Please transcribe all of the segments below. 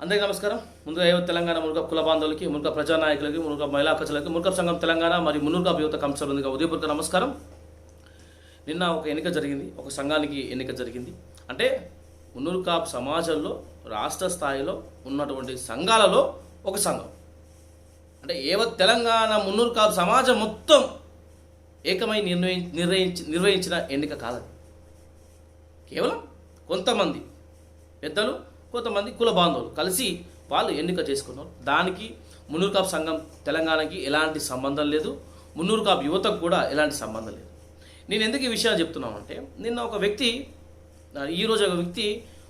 అందరికీ నమస్కారం. ముందుగా యువత తెలంగాణ మునుక కుల బాంధవులకి మునుక ప్రజానాయకులకి మునుక మహిళా కచలకి మునుక సంఘం తెలంగాణ మరియు మునుక యువత కంసర్ ఉంది ఉదయపూర్వక నమస్కారం. నిన్న ఒక ఎన్నిక జరిగింది. ఒక సంఘానికి ఎన్నిక జరిగింది. అంటే మున్నూరు సమాజంలో రాష్ట్ర స్థాయిలో ఉన్నటువంటి సంఘాలలో ఒక సంఘం. అంటే ఏవత్ తెలంగాణ మున్నూరు సమాజం మొత్తం ఏకమై నిర్ణయి నిర్ణయించి నిర్వహించిన ఎన్నిక కాదు కేవలం కొంతమంది పెద్దలు కొంతమంది కుల బాంధవులు కలిసి వాళ్ళు ఎన్నిక చేసుకున్నారు. దానికి మున్నూరు కాపు సంఘం తెలంగాణకి ఎలాంటి సంబంధం లేదు. మున్నూరు కాపు యువతకు కూడా ఎలాంటి సంబంధం లేదు. నేను ఎందుకు ఈ విషయాలు చెప్తున్నానంటే నిన్న ఒక వ్యక్తి ఈరోజు ఒక వ్యక్తి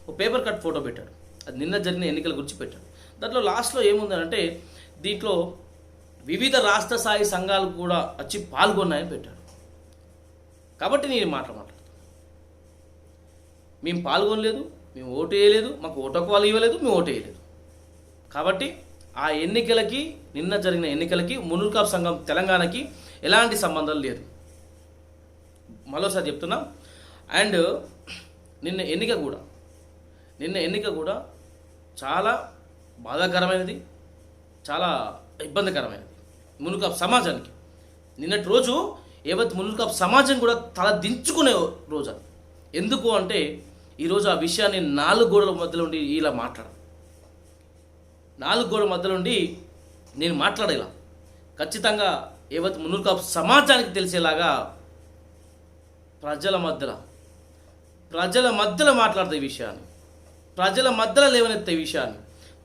ఒక పేపర్ కట్ ఫోటో పెట్టాడు. అది నిన్న జరిగిన ఎన్నికల గురించి పెట్టాడు. దాంట్లో లాస్ట్లో ఏముందంటే దీంట్లో వివిధ రాష్ట్ర స్థాయి సంఘాలు కూడా వచ్చి పాల్గొన్నాయని పెట్టాడు. కాబట్టి నేను ఈ మేము పాల్గొనలేదు. మేము ఓటు వేయలేదు మాకు ఓటు వాళ్ళు ఇవ్వలేదు మేము ఓటు వేయలేదు. కాబట్టి ఆ ఎన్నికలకి నిన్న జరిగిన ఎన్నికలకి మునుర్కాబ్ సంఘం తెలంగాణకి ఎలాంటి సంబంధం లేదు. మరోసారి చెప్తున్నా. అండ్ నిన్న ఎన్నిక కూడా నిన్న ఎన్నిక కూడా చాలా బాధాకరమైనది చాలా ఇబ్బందికరమైనది. మునుకాబ్ సమాజానికి. నిన్నటి రోజు ఏవత్ మునుకాబ్ సమాజం కూడా తల దించుకునే రోజు ఎందుకు అంటే ఈరోజు ఆ విషయాన్ని నాలుగు గోడల మధ్యలో ఉండి ఇలా మాట్లాడ. నాలుగు గోడల మధ్యలో ఉండి నేను మాట్లాడేలా. ఖచ్చితంగా ఏవత్ మునుక సమాజానికి తెలిసేలాగా ప్రజల మధ్యలో ప్రజల మధ్యలో మాట్లాడతాయి ఈ విషయాన్ని. ప్రజల మధ్యలో లేవనెత్తే ఈ విషయాన్ని.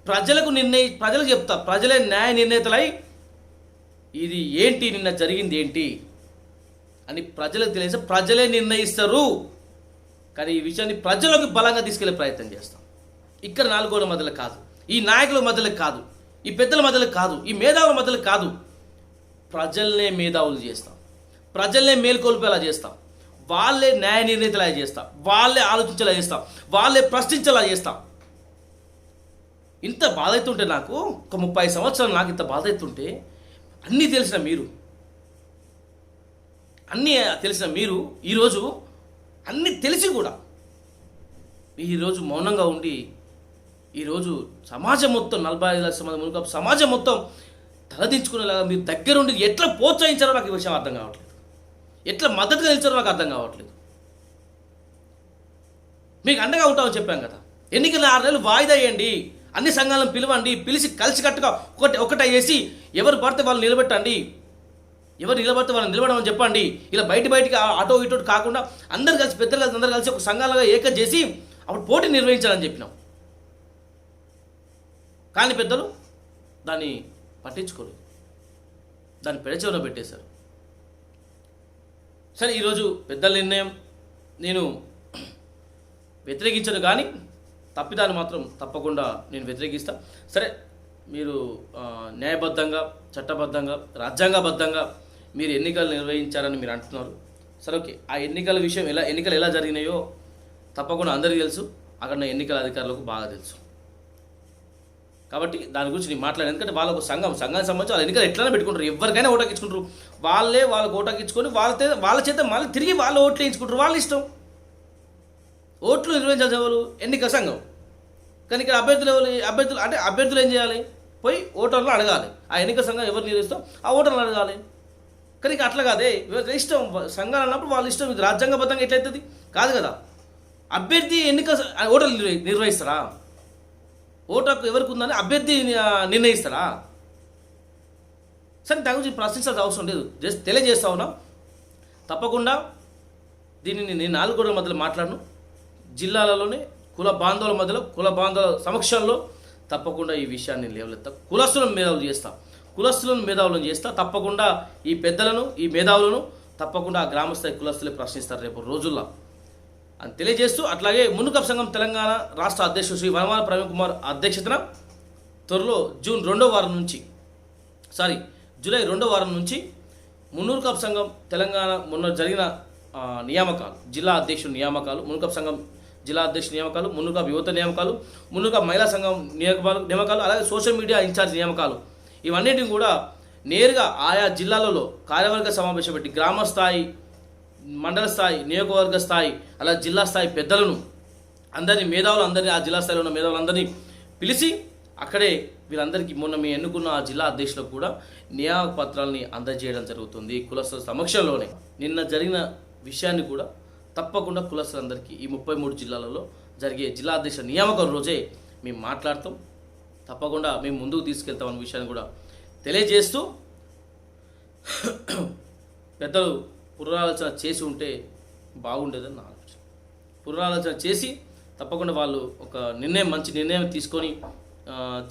ప్రజలకు నిర్ణయి ప్రజలకు చెప్తా ప్రజలే న్యాయ నిర్ణేతలై ఇది ఏంటి నిన్న జరిగింది ఏంటి అని ప్రజలకు తెలియజేస్తే ప్రజలే నిర్ణయిస్తారు. కానీ ఈ విషయాన్ని ప్రజలకు బలంగా తీసుకెళ్ళే ప్రయత్నం చేస్తాం. ఇక్కడ నాలుగోల మధ్యలో కాదు. ఈ నాయకుల మధ్యలో కాదు. ఈ పెద్దల మధ్యలో కాదు. ఈ మేధావుల మధ్యలో కాదు. ప్రజల్నే మేధావులు చేస్తాం. ప్రజల్నే మేల్కొల్పేలా చేస్తాం. వాళ్ళే న్యాయ నిర్ణీతలా చేస్తాం. వాళ్ళే ఆలోచించేలా చేస్తాం. వాళ్ళే ప్రశ్నించేలా చేస్తాం. ఇంత బాధ అవుతుంటే నాకు ఒక ముప్పై సంవత్సరాలు నాకు ఇంత బాధ అవుతుంటే అన్నీ తెలిసిన మీరు. అన్నీ తెలిసిన మీరు ఈరోజు అన్నీ తెలిసి కూడా. ఈరోజు మౌనంగా ఉండి ఈరోజు సమాజం మొత్తం నలభై ఐదు లక్షల మంది మునుక సమాజం మొత్తం తలదించుకునేలాగా మీరు దగ్గరుండి ఎట్లా ప్రోత్సహించారో నాకు ఈ విషయం అర్థం కావట్లేదు. ఎట్లా మద్దతుగా నిలిచారో నాకు అర్థం కావట్లేదు. మీకు అండగా ఉంటామని చెప్పాం కదా. ఎన్నికల ఆరు నెలలు వాయిదా వేయండి అన్ని సంఘాలను పిలవండి పిలిచి కలిసికట్టుగా ఒకటి ఒకటే వేసి ఎవరు పడితే వాళ్ళు నిలబెట్టండి ఎవరు నిలబడితే వాళ్ళని నిలబడమని చెప్పండి. ఇలా బయట బయటికి ఆ- అటో ఇటో కాకుండా అందరు కలిసి పెద్దలు కలిసి అందరు కలిసి ఒక సంఘాలుగా ఏకం చేసి అప్పుడు పోటీ నిర్వహించాలని చెప్పినాం. కానీ పెద్దలు దాన్ని పట్టించుకోలేదు. దాన్ని పెడచెవిలో పెట్టేశారు. సరే ఈరోజు పెద్దల నిర్ణయం. నేను వ్యతిరేకించను కానీ తప్పిదాన్ని మాత్రం తప్పకుండా నేను వ్యతిరేకిస్తా. సరే మీరు న్యాయబద్ధంగా చట్టబద్ధంగా రాజ్యాంగబద్ధంగా మీరు ఎన్నికలు నిర్వహించారని మీరు అంటున్నారు. సరే ఓకే. ఆ ఎన్నికల విషయం ఎలా ఎన్నికలు ఎలా జరిగినాయో తప్పకుండా అందరికీ తెలుసు. అక్కడ ఎన్నికల అధికారులకు బాగా తెలుసు. కాబట్టి దాని గురించి నేను మాట్లాడాను. ఎందుకంటే వాళ్ళ ఒక సంఘం సంఘానికి సంబంధించి వాళ్ళ ఎన్నికలు ఎట్లైనా పెట్టుకుంటారు. ఎవరికైనా ఓటకించుకుంటారు వాళ్ళే వాళ్ళకి ఓటకించుకొని వాళ్ళ వాళ్ళ చేత మళ్ళీ తిరిగి వాళ్ళు ఓట్లు వేయించుకుంటారు. వాళ్ళ ఇష్టం. ఓట్లు నిర్వహించాల్సిన ఎవరు? ఎన్నికల సంఘం. కానీ ఇక్కడ అభ్యర్థులు ఎవరు? అభ్యర్థులు అంటే అభ్యర్థులు ఏం చేయాలి? పోయి ఓటర్లు అడగాలి. ఆ ఎన్నికల సంఘం ఎవరు నిర్వహిస్తాం ఆ ఓటర్లు అడగాలి. కానీ అట్లా కాదే. ఇష్టం సంఘాలు అన్నప్పుడు వాళ్ళ ఇష్టం ఇది. రాజ్యాంగబద్ధంగా ఎట్లయితుంది? కాదు కదా. అభ్యర్థి ఎన్నిక ఓటర్లు నిర్వహిస్తారా? ఓటు హక్కు ఎవరికి ఉందని అభ్యర్థి నిర్ణయిస్తారా? సరే దాని గురించి ప్రశ్నించాల్సిన అవసరం లేదు. జస్ట్ తెలియజేస్తా ఉన్నా. తప్పకుండా దీనిని నేను నాలుగు గోడల మధ్యలో మాట్లాడను. జిల్లాలలోనే కుల బాంధవుల మధ్యలో కుల బాంధవుల సమక్షంలో తప్పకుండా ఈ విషయాన్ని లేవలెత్తా కులస్తులను మేధావులు చేస్తాం. కులస్తులను మేధావులను చేస్తా. తప్పకుండా ఈ పెద్దలను ఈ మేధావులను తప్పకుండా ఆ గ్రామస్థాయి కులస్తులే ప్రశ్నిస్తారు రేపు రోజుల్లో. అని తెలియజేస్తూ అట్లాగే మునుకప్ సంఘం తెలంగాణ రాష్ట్ర అధ్యక్షుడు శ్రీ వనమాల ప్రవీణ్ కుమార్ అధ్యక్షతన త్వరలో జూన్ రెండో వారం నుంచి సారీ జూలై రెండో వారం నుంచి మున్నూరు కప్ సంఘం తెలంగాణ మొన్న జరిగిన నియామకాలు జిల్లా అధ్యక్షుడు నియామకాలు మునుకప్ సంఘం జిల్లా అధ్యక్షుడు నియామకాలు మునుకప్ యువత నియామకాలు మునుకప్ మహిళా సంఘం నియామకాలు నియామకాలు అలాగే సోషల్ మీడియా ఇన్ఛార్జ్ నియామకాలు ఇవన్నిటిని కూడా నేరుగా ఆయా జిల్లాలలో కార్యవర్గ సమావేశం పెట్టి గ్రామ స్థాయి మండల స్థాయి నియోజకవర్గ స్థాయి అలా జిల్లా స్థాయి పెద్దలను అందరినీ మేధావులు అందరినీ ఆ జిల్లా స్థాయిలో ఉన్న మేధావులందరినీ పిలిచి అక్కడే వీళ్ళందరికీ మొన్న మీ ఎన్నుకున్న ఆ జిల్లా అధ్యక్షులకు కూడా నియామక పత్రాలని అందజేయడం జరుగుతుంది కులస్తుల సమక్షంలోనే. నిన్న జరిగిన విషయాన్ని కూడా తప్పకుండా కులస్తులందరికీ ఈ ముప్పై మూడు జిల్లాలలో జరిగే జిల్లా అధ్యక్ష నియామకం రోజే మేము మాట్లాడతాం. తప్పకుండా మేము ముందుకు తీసుకెళ్తాం అనే విషయాన్ని కూడా తెలియజేస్తూ పెద్దలు పునరాలోచన చేసి ఉంటే బాగుండేదని నా ఆలోచన. పునరాలోచన చేసి తప్పకుండా వాళ్ళు ఒక నిర్ణయం మంచి నిర్ణయం తీసుకొని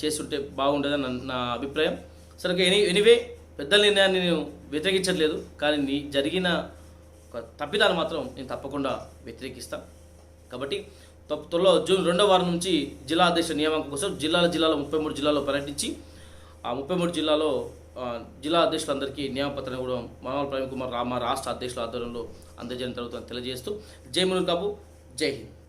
చేస్తుంటే బాగుండేదని నా- నా అభిప్రాయం. సరే ఎనీ ఎనీవే పెద్దల నిర్ణయాన్ని నేను వ్యతిరేకించట్లేదు కానీ నీ జరిగిన ఒక తప్పిదాన్ని మాత్రం నేను తప్పకుండా వ్యతిరేకిస్తాను కాబట్టి తొలో జూన్ రెండో వారం నుంచి జిల్లా అధ్యక్ష నియామకం కోసం జిల్లాల జిల్లాలో ముప్పై మూడు జిల్లాలో పర్యటించి ఆ ముప్పై మూడు జిల్లాలో జిల్లా అధ్యక్షులందరికీ నియామపత్రం కూడా మనోహర్ ప్రేమ్ కుమార్ రామ రాష్ట్ర అధ్యక్షుల ఆధ్వర్యంలో అందజేయడం జరుగుతుందని తెలియజేస్తూ జై మునుల్ కాపు జై హింద్.